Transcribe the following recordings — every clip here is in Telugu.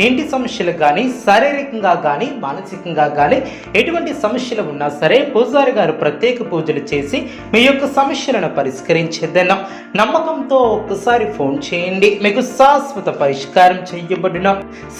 ఇంటి సమస్యలు కానీ శారీరకంగా కానీ మానసికంగా కానీ ఎటువంటి సమస్యలు ఉన్నా సరే పూజారి గారు ప్రత్యేక పూజలు చేసి మీ యొక్క సమస్యలను పరిష్కరించేద్దన్నాం నమ్మకంతో ఒక్కసారి ఫోన్ చేయండి. మీకు శాశ్వత పరిష్కారం చేయబడిన.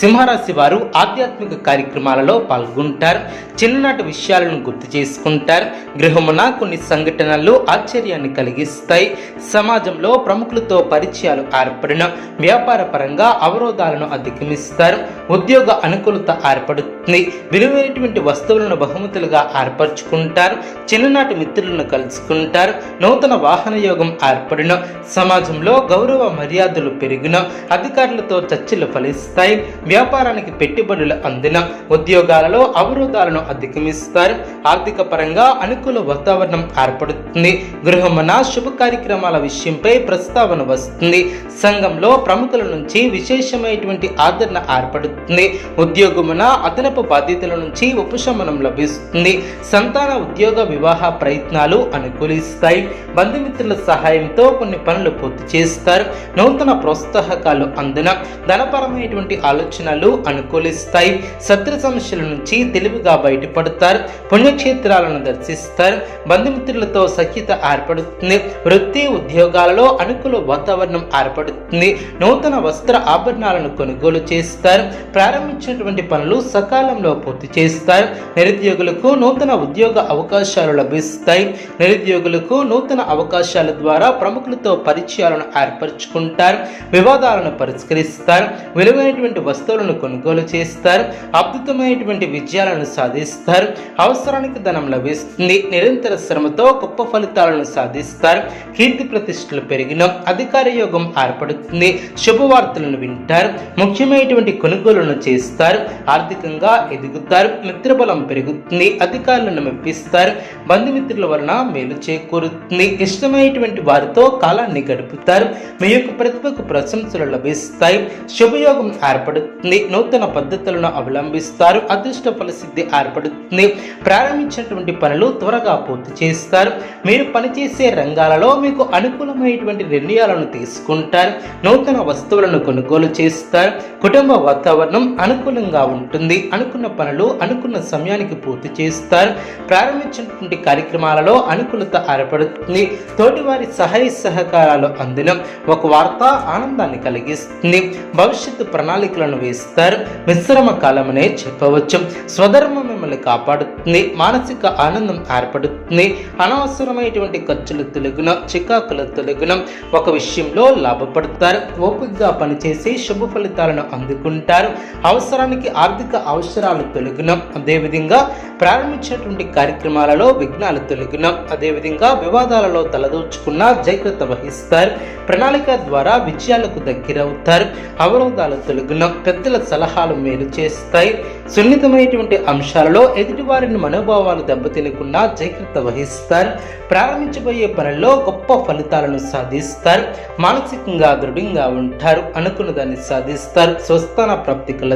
సింహరాశి వారు ఆధ్యాత్మిక కార్యక్రమాలలో పాల్గొంటారు. చిన్ననాటి విషయాలను గుర్తు చేసుకుంటారు. గృహమున కొన్ని సంఘటనలు ఆశ్చర్యాన్ని కలిగిస్తాయి. సమాజంలో ప్రముఖులతో పరిచయాలు ఏర్పడిన. వ్యాపార పరంగా అవరోధాలను అధిగమిస్తారు ఉద్యోగ అనుకూలత ఏర్పడుతుంది. విలువైనటువంటి వస్తువులను బహుమతులుగా ఏర్పరచుకుంటారు. చిన్ననాటి మిత్రులను కలుసుకుంటారు. నూతన వాహన యోగం ఏర్పడిన. సమాజంలో గౌరవ మర్యాదలు పెరిగిన. అధికారులతో చర్చలు ఫలిస్తాయి. వ్యాపారానికి పెట్టుబడులు అందిన. ఉద్యోగాలలో అవరోధాలను అధిగమిస్తారు. ఆర్థిక పరంగా అనుకూల వాతావరణం ఏర్పడుతుంది. గృహమున శుభ కార్యక్రమాల విషయంపై ప్రస్తావన వస్తుంది. సంఘంలో ప్రముఖుల నుంచి విశేషమైనటువంటి ఆదరణ ఏర్పడుతుంది. ఉద్యోగమున అదనపు బాధ్యతల నుంచి ఉపశమనం లభిస్తుంది. సంతాన ఉద్యోగ వివాహ ప్రయత్నాలు అనుకూలిస్తాయి. బంధుమిత్రుల సహాయంతో కొన్ని పనులు పూర్తి చేస్తారు. నూతన ప్రోత్సాహకాలు అందున ధనపరమైనటువంటి ఆలోచనలు అనుకూలిస్తాయి. శత్రు సమస్యల నుంచి తెలివిగా బయటపడతారు. పుణ్యక్షేత్రాలను దర్శిస్తారు. బంధుమిత్రులతో సఖ్యత ఏర్పడుతుంది. వృత్తి ఉద్యోగాలలో అనుకూల వాతావరణం ఏర్పడుతుంది. నూతన వస్త్ర ఆభరణాలను కొనుగోలు చేస్తారు. ప్రారంభించినటువంటి పనులు సకాలంలో పూర్తి చేస్తారు. నిరుద్యోగులకు నూతన ఉద్యోగ అవకాశాలు లభిస్తాయి. నిరుద్యోగులకు నూతన అవకాశాల ద్వారా ప్రముఖులతో పరిచయాలను ఏర్పరచుకుంటారు. వివాదాలను పరిష్కరిస్తారు. విలువైనటువంటి వస్తువులను కొనుగోలు చేస్తారు. అద్భుతమైనటువంటి విజయాలను సాధిస్తారు. అవసరానికి ధనం లభిస్తుంది. నిరంతర శ్రమతో గొప్ప ఫలితాలను సాధిస్తారు. కీర్తి ప్రతిష్టలు పెరిగిన అధికార యోగం ఏర్పడుతుంది. శుభవార్తలను వింటారు. ముఖ్యం ముఖ్యమైనటువంటి కొనుగోలులను చేస్తారు ఆర్థికంగా ఎదుగుతారు మిత్రబలం పెరుగుతుంది అధికారులను మెప్పిస్తారు బంధుమిత్రుల వలన మేలు చేకూరుతుంది. ఇష్టమైనటువంటి వారితో కాలాన్ని గడుపుతారు మీ యొక్క ప్రతిభకు ప్రశంసలు లభిస్తాయి శుభయోగం ఏర్పడుతుంది నూతన పద్ధతులను అవలంబిస్తారు అదృష్ట ఫలసిద్ధి ఏర్పడుతుంది. ప్రారంభించినటువంటి పనులు త్వరగా పూర్తి చేస్తారు మీరు పనిచేసే రంగాలలో మీకు అనుకూలమైనటువంటి నిర్ణయాలను తీసుకుంటారు నూతన వస్తువులను కొనుగోలు చేస్తారు కుటుంబ వాతావరణం అనుకూలంగా ఉంటుంది. అనుకున్న పనులు అనుకున్న సమయానికి పూర్తి చేస్తారు. ప్రారంభించినటువంటి కార్యక్రమాలలో అనుకూలత ఏర్పడుతుంది. తోటివారి సహాయ సహకారాలు అందిన. ఒక వార్త ఆనందాన్ని కలిగిస్తుంది. భవిష్యత్తు ప్రణాళికలను వేస్తారు. మిశ్రమ కాలమనే చెప్పవచ్చు. స్వధర్మం మిమ్మల్ని కాపాడుతుంది. మానసిక ఆనందం ఏర్పడుతుంది. అనవసరమైనటువంటి ఖర్చులు తొలగిన చికాకుల తొలగిన ఒక విషయంలో లాభపడతారు. ఓపికగా పనిచేసి శుభ ఫలితాలను అందుకుంటారు. అవసరానికి ఆర్థిక అవసరాలు తొలగినం. అదేవిధంగా ప్రారంభించినటువంటి కార్యక్రమాలలో విఘ్నాలు తొలగినం. అదేవిధంగా వివాదాలలో తలదూచుకున్న జాగ్రత్త వహిస్తారు. ప్రణాళిక ద్వారా విజయాలకు దగ్గరవుతారు. అవరోధాలు తొలగినం. పెద్దల సలహాలు మేలు చేస్తాయి. సున్నితమైనటువంటి అంశాలలో ఎదుటివారిని మనోభావాలు దెబ్బతినకుండా జాగ్రత్త వహిస్తారు. ప్రారంభించబోయే పనుల్లో గొప్ప ఫలితాలను సాధిస్తారు. మానసికంగా దృఢంగా ఉంటారు. అనుకున్న దాన్ని సాధిస్తారు. స్వస్థాన ప్రాప్తి కల